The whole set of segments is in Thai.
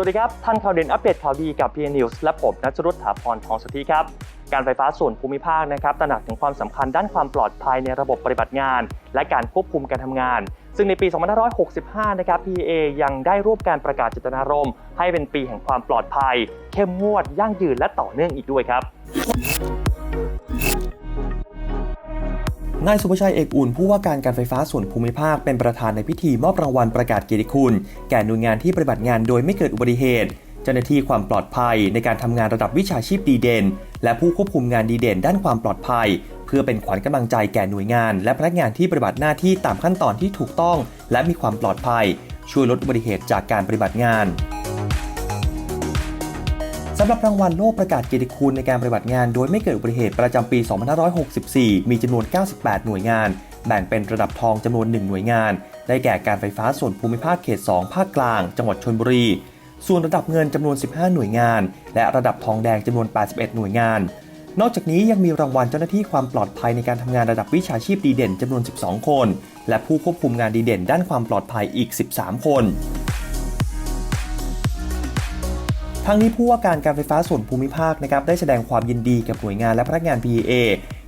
สวัสดีครับท่านข่าวเด่นอัปเดตข่าวดีกับ p n News และผมนัชรุตถาพรทองสุทธิครับ การไฟฟ้าส่วนภูมิภาคนะครับตระหนักถึงความสำคัญด้านความปลอดภัยในระบบปฏิบัติงาน และการควบคุมการทำงาน ซึ่งในปี 2565 นะครับ PA ยังได้รูปการประกาศเจตนารมณ์ให้เป็นปีแห่งความปลอดภัย เข้มงวดยั่งยืนและต่อเนื่องอีกด้วยครับ นายสุภชัยเอกอุ่นผู้ว่าการการไฟฟ้าส่วนภูมิภาคเป็นประธานในพิธีมอบรางวัลประกาศเกียรติคุณ แก่หน่วยงานที่ปฏิบัติงานโดยไม่เกิดอุบัติเหตุ เจ้าหน้าที่ความปลอดภัยในการทำงานระดับวิชาชีพดีเด่น และผู้ควบคุมงานดีเด่นด้านความปลอดภัย เพื่อเป็นขวัญกำลังใจแก่หน่วยงาน และพนักงานที่ปฏิบัติหน้าที่ตามขั้นตอนที่ถูกต้อง และมีความปลอดภัย ช่วยลดอุบัติเหตุจากการปฏิบัติงาน สำหรับรางวัลโล่ประกาศเกียรติคุณในการปฏิบัติงาน โดยไม่เกิดอุบัติเหตุประจำปี 2564 มีจำนวน 98 หน่วยงาน แบ่งเป็นระดับทองจำนวน 1 หน่วยงาน ได้แก่การไฟฟ้าส่วนภูมิภาคเขต 2 ภาคกลาง จังหวัดชลบุรี ส่วนระดับเงินจำนวน 15 หน่วยงาน และระดับทองแดงจำนวน 81 หน่วยงาน นอกจากนี้ยังมีรางวัลเจ้าหน้าที่ความปลอดภัยในการทำงานระดับวิชาชีพดีเด่นจำนวน 12 คน และผู้ควบคุมงานดีเด่น ด้านความปลอดภัยอีก 13 คน ทั้งนี้ผู้ว่าการการไฟฟ้าส่วนภูมิภาคนะครับได้แสดงความยินดีกับหน่วยงานและพนักงาน PEA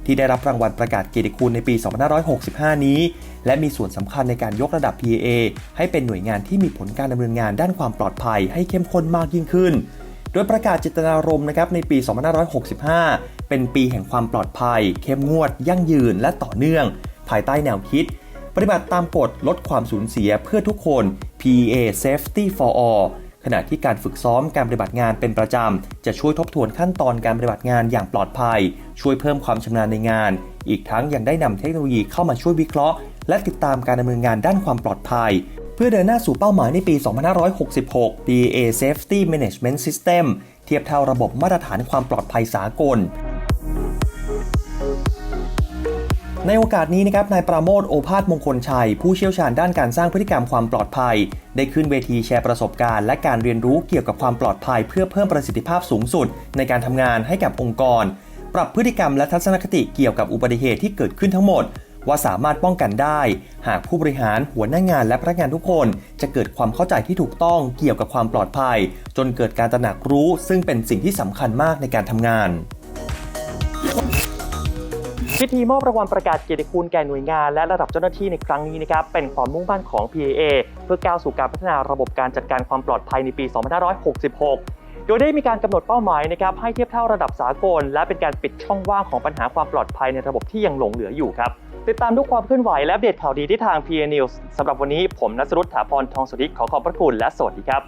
ที่ได้รับรางวัลประกาศเกียรติคุณในปี 2565 นี้ และมีส่วนสำคัญในการยกระดับ PEA ให้เป็นหน่วยงานที่มีผลการดำเนินงานด้านความปลอดภัยให้เข้มข้นมากยิ่งขึ้น โดยประกาศเจตนารมณ์นะครับในปี 2565 เป็นปีแห่งความปลอดภัย เข้มงวด ยั่งยืน และต่อเนื่อง ภายใต้แนวคิด ปฏิบัติตามกฎลดความสูญเสียเพื่อทุกคน PEA Safety for All ขณะที่การฝึกซ้อมการปฏิบัติงานเป็นประจำ จะช่วยทบทวนขั้นตอนการปฏิบัติงานอย่างปลอดภัย ช่วยเพิ่มความชำนาญในงาน อีกทั้งยังได้นำเทคโนโลยีเข้ามาช่วยวิเคราะห์ และติดตามการดำเนินงานด้านความปลอดภัย เพื่อเดินหน้าสู่เป้าหมายในปี 2566 DA Safety Management System เทียบเท่าระบบมาตรฐานความปลอดภัยสากล ในโอกาสนี้นะครับนายปราโมทโอภาสมงคลชัย ผู้เชี่ยวชาญด้านการสร้างพฤติกรรมความปลอดภัย ได้ขึ้นเวทีแชร์ประสบการณ์ และการเรียนรู้เกี่ยวกับความปลอดภัย เพื่อเพิ่มประสิทธิภาพสูงสุด ในการทำงานให้กับองค์กร ปรับพฤติกรรมและทัศนคติเกี่ยวกับอุบัติเหตุที่เกิดขึ้นทั้งหมด ว่าสามารถป้องกันได้ หากผู้บริหารหัวหน้างานและพนักงานทุกคน จะเกิดความเข้าใจที่ถูกต้องเกี่ยวกับความปลอดภัย จนเกิดการตระหนักรู้ ซึ่งเป็นสิ่งที่สำคัญมากในการทำงาน พิธีมอบรางวัลประกาศเกียรติคุณแก่หน่วยงานและระดับเจ้าหน้าที่ในครั้งนี้นะครับเป็นความมุ่งมั่นของ PAA เพื่อก้าวสู่การพัฒนาระบบการจัดการความปลอดภัยในปี 2566โดยได้มีการกำหนดเป้าหมายนะครับให้เทียบเท่าระดับสากล และเป็นการปิดช่องว่างของปัญหาความปลอดภัยในระบบที่ยังหลงเหลืออยู่ครับ ติดตามทุกความเคลื่อนไหวและเดตข่าวดีที่ทาง PA News สำหรับวันนี้ผมนัสรุตถาพรทองสุธิขอขอบพระคุณและสวัสดีครับ